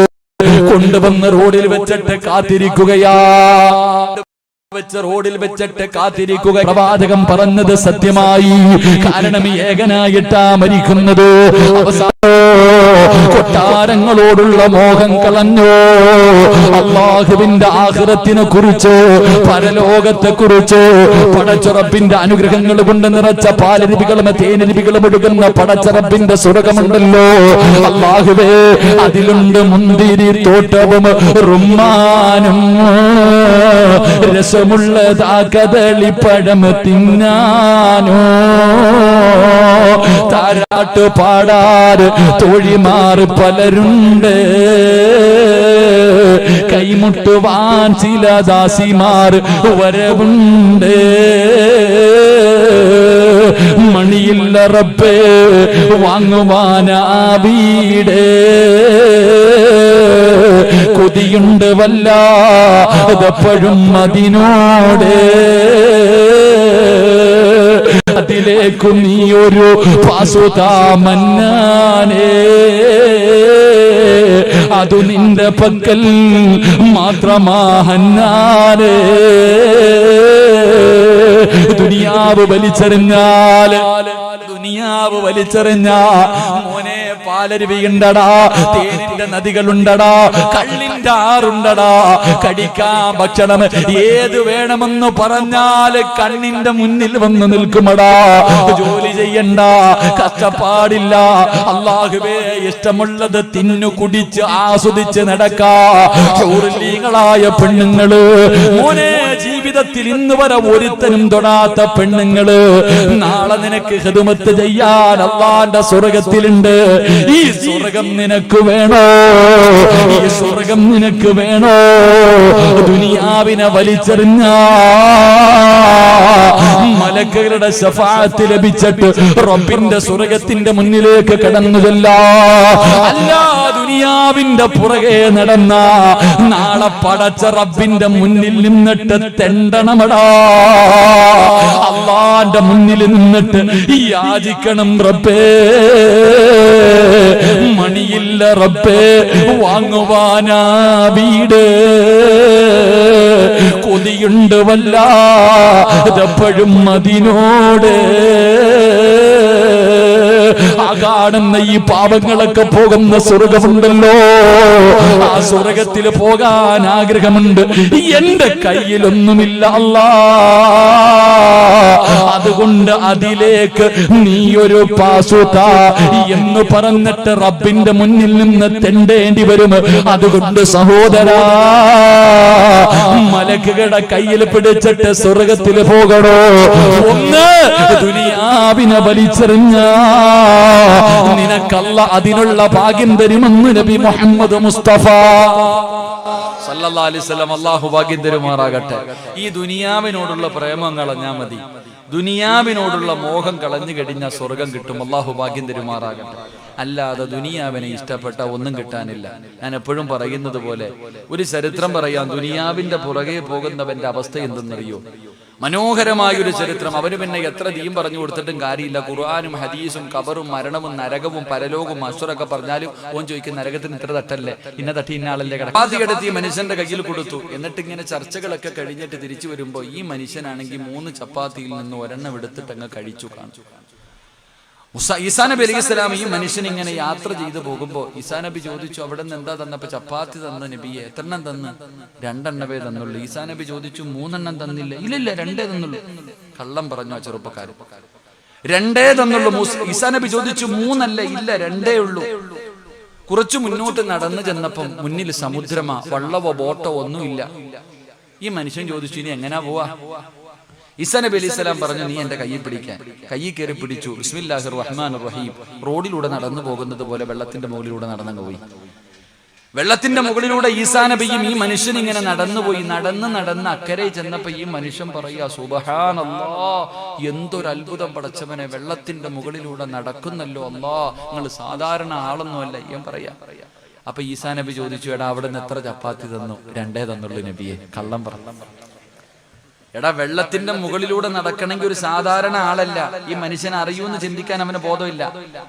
കൊണ്ടുവന്ന് റോഡിൽ വെച്ചിട്ട് കാത്തിരിക്കുകയാ. വെച്ച് റോഡിൽ വെച്ചിട്ട് കാത്തിരിക്കുക. പ്രവാചകം പറഞ്ഞത് സത്യമായി. കാരണം ഏകനായിട്ടാ മരിക്കുന്നത്? കൊട്ടാരങ്ങളോടുള്ള മോഹം കളഞ്ഞോ? അള്ളാഹുവിന്റെ ആഹ്റത്തിനെ കുറിച്ച് പരലോകത്തെ കുറിച്ച് പടച്ചുറപ്പിന്റെ അനുഗ്രഹങ്ങൾ കൊണ്ട് നിറച്ച പാലരുവികളും തേനരുവികളും എടുക്കുന്ന പടച്ചറപ്പിന്റെ സുരകമുണ്ടല്ലോ. അള്ളാഹുവേ അതിലുണ്ട് മുന്തിരി തോട്ടവും റുമാനും രസമുള്ളതാ കദളിപ്പഴം തിന്നാനോ. താരാട്ട് പാടാറ് തോഴിമാർ പലരുണ്ട്. കൈമുട്ടുവാൻ ചില ദാസിമാർ വരവുണ്ട്. മണിയില്ല റബ്ബേ വാങ്ങുവാനാ വീട്. കൊതിയുണ്ട് വല്ലാതപ്പോഴും അതിനോട്. അതിലേക്കു നീ ഒരു പാസുതാമന്നാനേ അതു നിന്റെ പക്കൽ മാത്രമാഹന്നാനേ. ദുനിയാവ് വലിച്ചെറിഞ്ഞാൽ ദുനിയാവ് വലിച്ചെറിഞ്ഞ മോനെ പാലരുവിയുണ്ടടാ. തേനിന്റെ നദികളുണ്ടടാ. കള്ളിന്റെ ആറുണ്ടടാ. കടിക്കാൻ ഭക്ഷണം ഏത് വേണമെന്ന് പറഞ്ഞാൽ കണ്ണിന്റെ മുന്നിൽ വന്ന് നിൽക്കുമടാ. ജോലി ചെയ്യണ്ട. കഷ്ടപ്പാടില്ല. അള്ളാഹുവേ ഇഷ്ടമുള്ളത് തിന്നു കുടിച്ച് ആസ്വദിച്ച് നടക്കാ. ഷൗറിലീങ്ങളായ പെണ്ണുങ്ങൾ. മോനെ ജീവിതത്തിൽ ഇന്ന് വരെ ഒരുത്തനും തൊടാത്ത പെണ്ണുങ്ങൾ. നാളെ നിനക്ക് ഹൃദമത്ത് ചെയ്യാൻ അള്ളാന്റെ സ്വർഗത്തിലുണ്ട്. ഈ സ്വർഗം നിനക്ക് വേണോ? ഈ സ്വർഗം നിനക്ക് വേണോ? ദുനിയാവിനെ വലിച്ചെറിഞ്ഞ മലക്കുകളുടെ ശഫാത്ത് ലഭിച്ചിട്ട് റബ്ബിന്റെ സ്വർഗത്തിന്റെ മുന്നിലേക്ക് കടന്നതല്ല അല്ല ദുനിയാവിന്റെ പുറകെ നടന്ന. നാളെ പടച്ച റബ്ബിന്റെ മുന്നിൽ നിന്നിട്ട് തെണ്ടണമടാ. അള്ളാന്റെ മുന്നിൽ നിന്നിട്ട് യാചിക്കണം റബ്ബേ. മണിയില്ല റബ്ബേ വാങ്ങുവാനാ വീട്. കൊതിയുണ്ട് വല്ലപ്പോഴും അതിനോട് ആ കാണുന്ന ഈ പാപങ്ങളൊക്കെ പോകുന്ന സ്വർഗമുണ്ടല്ലോ. ആ സ്വർഗത്തിൽ പോകാൻ ആഗ്രഹമുണ്ട്. എന്റെ കയ്യിലൊന്നുമില്ല അല്ല. അതുകൊണ്ട് അതിലേക്ക് നീ ഒരു പാസുത എന്ന് പറഞ്ഞിട്ട് റബ്ബിന്റെ മുന്നിൽ നിന്ന് തെണ്ടേണ്ടി വരും. അതുകൊണ്ട് സഹോദരാ മലക്കുകളുടെ കയ്യിൽ പിടിച്ചിട്ട് സ്വർഗത്തിൽ പോകണോ? ഒന്ന് ദുനിയാവിനെ വലിച്ചെറിഞ്ഞ നിനക്കല്ല അതിനുള്ള ഭാഗ്യം തരുമെന്ന് നബി മുഹമ്മദ് മുസ്തഫ. സല്ലല്ലാഹു അലൈഹി വസല്ലം ഭാഗ്യം തരുമാറാകട്ടെ. ഈ ദുനിയാവിനോടുള്ള പ്രേമം കളഞ്ഞാ മതി. ദുനിയാവിനോടുള്ള മോഹം കളഞ്ഞു കഴിഞ്ഞാൽ സ്വർഗം കിട്ടും. അള്ളാഹു ഭാഗ്യം തരുമാറാകട്ടെ. അല്ലാതെ ദുനിയാവിനെ ഇഷ്ടപ്പെട്ട ഒന്നും കിട്ടാനില്ല. ഞാൻ എപ്പോഴും പറയുന്നത് പോലെ ഒരു ചരിത്രം പറയാം ദുനിയാവിന്റെ പുറകെ പോകുന്നവന്റെ അവസ്ഥ എന്തെന്നറിയോ? മനോഹരമായ ഒരു ചരിത്രം. അവന് പിന്നെ എത്ര ദീം പറഞ്ഞു കൊടുത്തിട്ടും കാര്യമില്ല. ഖുർആാനും ഹദീസും കബറും മരണവും നരകവും പരലോകവും അസുറൊക്കെ പറഞ്ഞാലും ഓൻ ചോദിക്കും നരകത്തിന് ഇത്ര തട്ടല്ലേ? ഇന്ന തട്ടി ഇന്ന ആളല്ലേ കടപ്പാതികടത്തി മനുഷ്യന്റെ കയ്യിൽ കൊടുത്തു. എന്നിട്ട് ഇങ്ങനെ ചർച്ചകളൊക്കെ കഴിഞ്ഞിട്ട് തിരിച്ചു വരുമ്പോൾ ഈ മനുഷ്യനാണെങ്കിൽ മൂന്ന് ചപ്പാത്തിയിൽ നിന്ന് ഒരെണ്ണം എടുത്തിട്ട് അങ്ങ് കഴിച്ചു. കാണിച്ചു ഈസാ നബി അലൈഹി സ്വലാം ഈ മനുഷ്യൻ ഇങ്ങനെ യാത്ര ചെയ്തു പോകുമ്പോൾ ഈസാ നബി ചോദിച്ചു അവിടെ നിന്ന് എന്താ തന്നപ്പോ ചപ്പാത്തി തന്ന നബിയെ? എത്രണ്ണം തന്ന്? രണ്ടെണ്ണവേ തന്നുള്ളൂ. ഈസാ നബി ചോദിച്ചു മൂന്നെണ്ണം തന്നില്ല? ഇല്ലില്ല രണ്ടേ തന്നുള്ളൂ. കള്ളം പറഞ്ഞു ആ ചെറുപ്പക്കാരൻ രണ്ടേ തന്നുള്ളൂ. ഈസാ നബി ചോദിച്ചു മൂന്നല്ല ഇല്ല രണ്ടേ ഉള്ളൂ. കുറച്ചു മുന്നോട്ട് നടന്നു ചെന്നപ്പം മുന്നിൽ സമുദ്രമാ വള്ളവോ ബോട്ടോ ഒന്നുമില്ല. ഈ മനുഷ്യൻ ചോദിച്ചു ഇനി എങ്ങനാ പോവാ? ഈസാ നബി അലൈഹി സ്വലാം പറഞ്ഞു നീ എന്റെ കൈ പിടിക്കാൻ. കൈ കയറി പിടിച്ചു. ബിസ്മില്ലാഹിർ റഹ്മാൻ റഹീം റോഡിലൂടെ നടന്നു പോകുന്നത് പോലെ വെള്ളത്തിന്റെ മുകളിലൂടെ നടന്നങ്ങ് പോയി. വെള്ളത്തിന്റെ മുകളിലൂടെ ഈസാ നബിയും ഈ മനുഷ്യൻ ഇങ്ങനെ നടന്നുപോയി നടന്ന് നടന്ന് അക്കരെ ചെന്നപ്പോ ഈ മനുഷ്യൻ പറയാ സുബഹാനല്ലാ എന്തൊരു അത്ഭുതം പടച്ചവനെ. വെള്ളത്തിന്റെ മുകളിലൂടെ നടക്കുന്നല്ലോ അല്ലാ. നിങ്ങൾ സാധാരണ ആളൊന്നുമല്ല. ഞാൻ പറയാ. അപ്പൊ ഈസാ നബി ചോദിച്ചു എടാ അവിടെ നിന്ന് എത്ര ചപ്പാത്തി തന്നു? രണ്ടേ തന്നുള്ളൂ നബിയെ. കള്ളം പറഞ്ഞു എടാ വെള്ളത്തിന്റെ മുകളിലൂടെ നടക്കണമെങ്കിൽ ഒരു സാധാരണ ആളല്ല. ഈ മനുഷ്യനെ അറിയൂന്ന് ചിന്തിക്കാൻ അവന് ബോധമില്ല.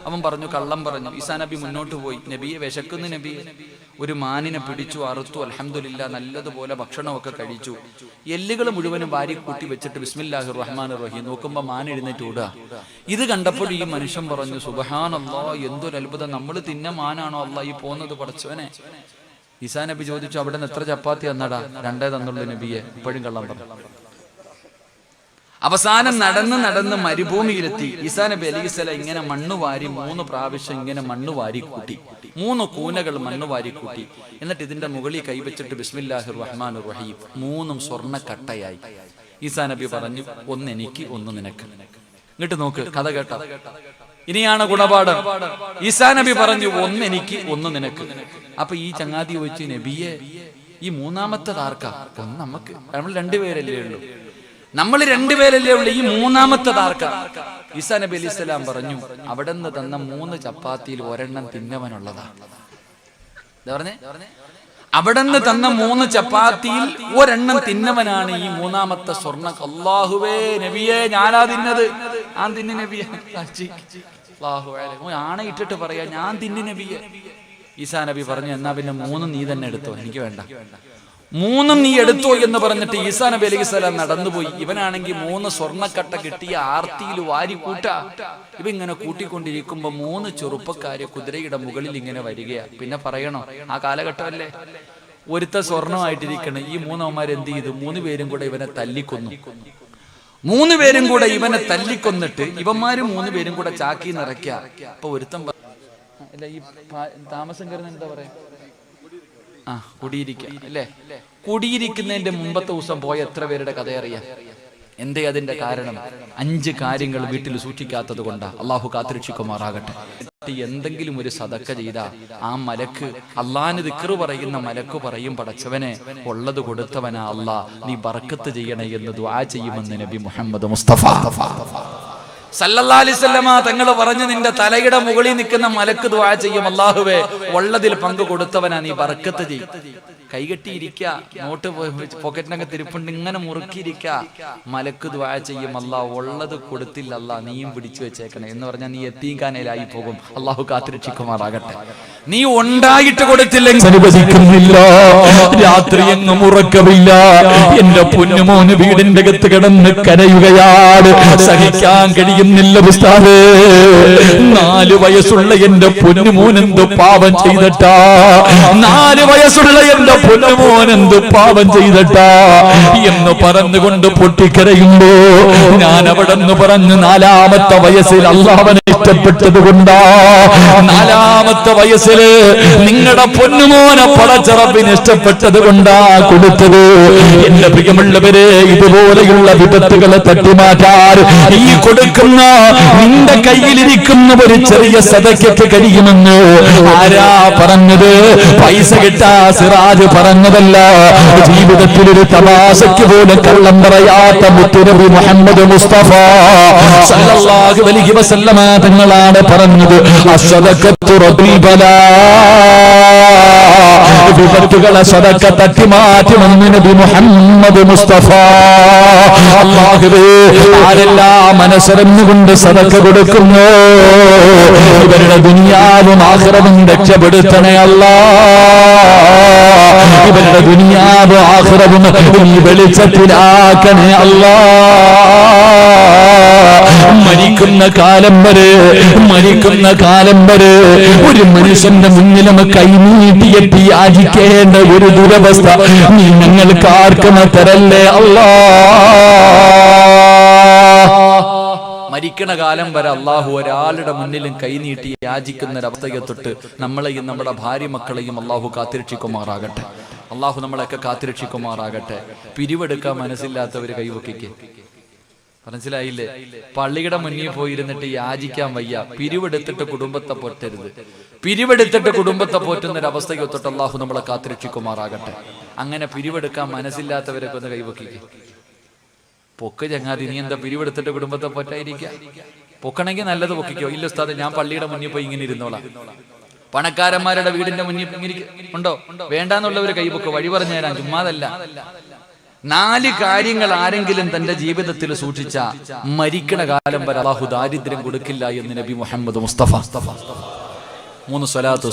അവൻ പറഞ്ഞു കള്ളം പറഞ്ഞു. ഈസാ നബി മുന്നോട്ട് പോയി. നബിയെ വിശക്കുന്നു നബിയെ ഒരു മാനിനെ പിടിച്ചു അറുത്തു. അലഹമില്ല നല്ലതുപോലെ ഭക്ഷണമൊക്കെ കഴിച്ചു. എല്ലുകൾ മുഴുവനും വാരി കൂട്ടി വെച്ചിട്ട് ബിസ്മില്ലാഹി റഹ്മാൻ റഹീം നോക്കുമ്പോ മാൻ എഴുന്നേറ്റ് ഓടുക. ഇത് കണ്ടപ്പോൾ ഈ മനുഷ്യൻ പറഞ്ഞു സുബഹാനല്ലോ എന്തൊരു അത്ഭുതം. നമ്മൾ തിന്ന മാനാണോ അല്ല ഈ പോകുന്നത് പടച്ചവനെ? ഈസാ നബി ചോദിച്ചു അവിടെ നിന്ന് എത്ര ചപ്പാത്തി തന്നടാ? രണ്ടേ തന്നുള്ള നബിയെ. ഇപ്പോഴും കള്ളം പറഞ്ഞു. അവസാനം നടന്ന് നടന്ന് മരുഭൂമിയിലെത്തി. ഈസാ നബി അലൈഹിസ്സലാം ഇങ്ങനെ മണ്ണ് വാരി മൂന്ന് പ്രാവശ്യം ഇങ്ങനെ മണ്ണ് വാരി കൂട്ടി. മൂന്ന് കൂനകൾ മണ്ണ് വാരി കൂട്ടി. എന്നിട്ട് ഇതിന്റെ മുകളിൽ കൈവച്ചിട്ട് ബിസ്മില്ലാഹിർ റഹ്മാൻ റഹീം മൂന്നും സ്വർണ കട്ടയായി. ഈസാ നബി പറഞ്ഞു ഒന്ന് എനിക്ക് ഒന്ന് നിനക്ക്. ഇങ്ങോട്ട് നോക്ക് കഥ കേട്ട. ഇനിയാണ് ഗുണപാഠം. ഈസാ നബി പറഞ്ഞു ഒന്ന് എനിക്ക് ഒന്ന് നിനക്ക്. അപ്പൊ ഈ ചങ്ങാതി ചോദിച്ചു നബിയെ ഈ മൂന്നാമത്തെ താർക്ക ഒന്ന് നമുക്ക്. നമ്മൾ രണ്ടുപേരല്ലേ ഉള്ളൂ. നമ്മൾ രണ്ടുപേരല്ലേ ഉള്ളൂ. ഈ മൂന്നാമത്തെ താർക്ക ഈസാ നബി അലി ഇസ്ലാം പറഞ്ഞു അവിടെ നിന്ന് തന്ന മൂന്ന് ചപ്പാത്തിയിൽ ഒരെണ്ണം തിന്നവനുള്ളതാ. പറഞ്ഞേ? അവിടെ നിന്ന് തന്ന മൂന്ന് ചപ്പാത്തിയിൽ ഒരെണ്ണം തിന്നവനാണ് ഈ മൂന്നാമത്തെ സ്വർണ അള്ളാഹുവേ നബിയെ ഞാനാ തിന്നത്. ഞാൻ തിന്നു നബിയെ. ആണ ഇട്ടിട്ട് പറയാ ഞാൻ തിന്നു നബിയെ. ഈസാ നബി പറഞ്ഞു എന്നാ പിന്നെ മൂന്ന് നീ തന്നെ എടുത്തോ എനിക്ക് വേണ്ട. മൂന്നും നീ എടുത്തോ എന്ന് പറഞ്ഞിട്ട് ഈസാ നബി അലൈഹി സ്വലാം നടന്നുപോയി. ഇവനാണെങ്കിൽ മൂന്ന് സ്വർണക്കട്ട കിട്ടിയ ആർത്തിയിൽ വാരി കൂട്ട. ഇവ ഇങ്ങനെ കൂട്ടിക്കൊണ്ടിരിക്കുമ്പോ മൂന്ന് ചെറുപ്പക്കാര് കുതിരയുടെ മുകളിൽ ഇങ്ങനെ വരികയാ. പിന്നെ പറയണോ? ആ കാലഘട്ടമല്ലേ? ഒരുത്ത സ്വർണമായിട്ടിരിക്കണം ഈ മൂന്നവന്മാർ എന്ത് ചെയ്തു? മൂന്ന് പേരും കൂടെ ഇവനെ തല്ലിക്കൊന്നു. മൂന്ന് പേരും കൂടെ ഇവനെ തല്ലിക്കൊന്നിട്ട് ഇവന്മാര് മൂന്ന് പേരും കൂടെ ചാക്കി നിറയ്ക്ക. അപ്പൊ ഒരുത്തം അല്ല ഈ താമസം കയറുന്ന എന്താ പറയാ ആ കുടിയിരിക്കുക അല്ലേ? കുടിയിരിക്കുന്നതിന്റെ മുമ്പത്തെ ദിവസം പോയ എത്ര പേരുടെ കഥ അറിയാം? എന്തേ അതിന്റെ കാരണം? അഞ്ച് കാര്യങ്ങൾ വീട്ടിൽ സൂക്ഷിക്കാത്തത് കൊണ്ടാ അള്ളാഹു കാത്തിരക്ഷിക്കുമാറാകട്ടെ. എന്തെങ്കിലും ഒരു സതക്ക ചെയ്ത ആ മലക്ക് അള്ളാന് ദിക്കറ് പറയുന്ന മലക്ക് പറയും പടച്ചവനെ ഉള്ളത് കൊടുത്തവനാ അള്ളാ നീ ബർക്കത്ത് ചെയ്യണേ എന്ന് ദ്വാ ചെയ്യുമെന്ന് നബി മുഹമ്മദ് മുസ്തഫ. വസല്ലമ തങ്ങൾ പറഞ്ഞു നിന്റെ തലയുടെ മുകളിൽ നിൽക്കുന്ന മലക്ക് ദ്വാ ചെയ്യും. അള്ളാഹുവേ ഉള്ളതിൽ പങ്ക് കൊടുത്തവനാ നീ ബർക്കത്ത് ചെയ്യും. കൈകെട്ടിയിരിക്ക നോട്ട് പോക്കറ്റിനൊക്കെ തിരുപ്പുണ്ട് ഇങ്ങനെ മുറുക്കിയിരിക്ക. മലക്ക് ദ്വാ ചെയ്യും. അള്ളാഹ് ഉള്ളത് കൊടുത്തില്ല. അല്ലാ നീയും പിടിച്ചു വെച്ചേക്കണേ. എന്ന് പറഞ്ഞാൽ നീ എത്തിക്കാനേലായി പോകും. അള്ളാഹു കാത്തിരക്ഷിക്കുമാറാകട്ടെ. നീ ഉണ്ടായിട്ട് കൊടുത്തില്ലെങ്കിൽ അനുവദിക്കുന്നില്ല. രാത്രി എങ്ങും ഉറക്കമില്ല. എന്റെ പൊന്നുമോന് വീടിന്റെ അകത്ത് കിടന്ന് കരയുകയാണ്. സഹിക്കാൻ കഴിയുന്നില്ല ഉസ്താദേ. നാല് വയസ്സുള്ള എന്റെ പൊന്നുമോൻ എന്ത് പാപം ചെയ്തിട്ടാ? നാല് വയസ്സുള്ള എന്റെ പൊന്നുമോൻ എന്ത് പാപം ചെയ്തിട്ടാ? എന്ന് പറഞ്ഞുകൊണ്ട് പൊട്ടിക്കരയുമ്പോ ഞാൻ അവിടെ നിന്ന് പറഞ്ഞു നാലാമത്തെ വയസ്സിൽ അള്ളാവനെ ഇഷ്ടപ്പെട്ടത് കൊണ്ടാ. നാലാമത്തെ വയസ്സിൽ നിങ്ങളുടെ പൊന്നുമോനെ പടച്ചറപ്പിന് ഇഷ്ടപ്പെട്ടത് കൊണ്ടാ കൊടുത്തത്. എന്റെ പ്രിയമുള്ളവരെ ഇതുപോലെയുള്ള വിപത്തുകളെ തട്ടിമാറ്റാൻ ഈ കൊടുക്കുന്ന നിന്റെ കയ്യിലിരിക്കുന്ന ഒരു ചെറിയ സതയ്ക്കൊക്കെ കഴിയുമെന്ന് ആരാ പറഞ്ഞത്? പൈസ കിട്ടാ സിറാജ് പറഞ്ഞതല്ല. ജീവിതത്തിൽ ഒരു തമാശയ്ക്ക് പോലും കള്ളം പറയാത്ത മുത്തുനബി മുഹമ്മദ് മുസ്തഫ സല്ലല്ലാഹു അലൈഹി വസല്ലമ തങ്ങളാണ് പറഞ്ഞത്. അസ്സദഖത്തു റബ്ബിൽ ബലാ വിപത്തുകളെ സദക്ക തട്ടി മാറ്റുമെന്ന് നബി മുഹമ്മദ് മുസ്തഫ. മനസ്സറിഞ്ഞുകൊണ്ട് സദക്ക കൊടുക്കുന്നു? ഇവരുടെ ദുനിയാവും ആഹ്റവും രക്ഷപ്പെടുത്തണേ അല്ല. ഇവരുടെ ദുനിയാവും ആഹ്റവും വെളിച്ചത്തിലാക്കണേ അല്ലാ. മരിക്കുന്ന കാലം വരെ മരിക്കുന്ന കാലം വരെ ഒരു മനുഷ്യന്റെ മുന്നിലും കൈനീട്ടിയെത്തി യാചിക്കേണ്ട ഒരു ദുരവസ്ഥ നീ ഞങ്ങൾക്ക് ആർക്കും തരല്ലേ അല്ലാ. മരിക്കണ കാലം വരെ അള്ളാഹു ഒരാളുടെ മുന്നിലും കൈനീട്ടി യാചിക്കുന്ന ഒരവസ്ഥയെ തൊട്ട് നമ്മളെയും നമ്മുടെ ഭാര്യ മക്കളെയും അള്ളാഹു കാത്തിരക്ഷിക്കുമാറാകട്ടെ. അള്ളാഹു നമ്മളെയൊക്കെ കാത്തിരക്ഷിക്കുമാറാകട്ടെ. പിരിവെടുക്കാൻ മനസ്സില്ലാത്തവര് കൈവക്കിക്ക് മനസ്സിലായില്ലേ? പള്ളിയുടെ മുന്നിൽ പോയിരുന്നിട്ട് യാചിക്കാൻ വയ്യ. പിരിവെടുത്തിട്ട് കുടുംബത്തെ പോറ്റരുത്. പിരിവെടുത്തിട്ട് കുടുംബത്തെ പോറ്റുന്ന ഒരു അവസ്ഥയ്ക്ക് ഒത്തിട്ട് അള്ളാഹു നമ്മളെ കാത്തിരക്ഷിക്കുമാറാകട്ടെ. അങ്ങനെ പിരിവെടുക്കാൻ മനസ്സില്ലാത്തവരൊക്കെ ഒന്ന് കൈവക്കിക്കും പൊക്ക് ചങ്ങാതി നീ എന്താ പിരിവെടുത്തിട്ട് കുടുംബത്തെ പോറ്റായിരിക്കുക പൊക്കണെങ്കിൽ നല്ലത് പൊക്കിക്കോ? ഇല്ല ഉസ്താദ് ഞാൻ പള്ളിയുടെ മുന്നിൽ പോയി ഇങ്ങനെ ഇരുന്നോളാം. പണക്കാരന്മാരുടെ വീടിന്റെ മുന്നിൽ ഉണ്ടോ? വേണ്ടാന്നുള്ളവര് കൈപൊക്ക് വഴി പറഞ്ഞു തരാൻ ചുമ്മാതല്ല. നാല് കാര്യങ്ങൾ ആരെങ്കിലും തന്റെ ജീവിതത്തിൽ സൂക്ഷിച്ച മരിക്കണ കാലം വരെ അള്ളാഹു ദാരിദ്ര്യം കൊടുക്കില്ല എന്ന് നബി മുഹമ്മദ് മുസ്തഫ. മൂന്ന് സ്വലാത്ത്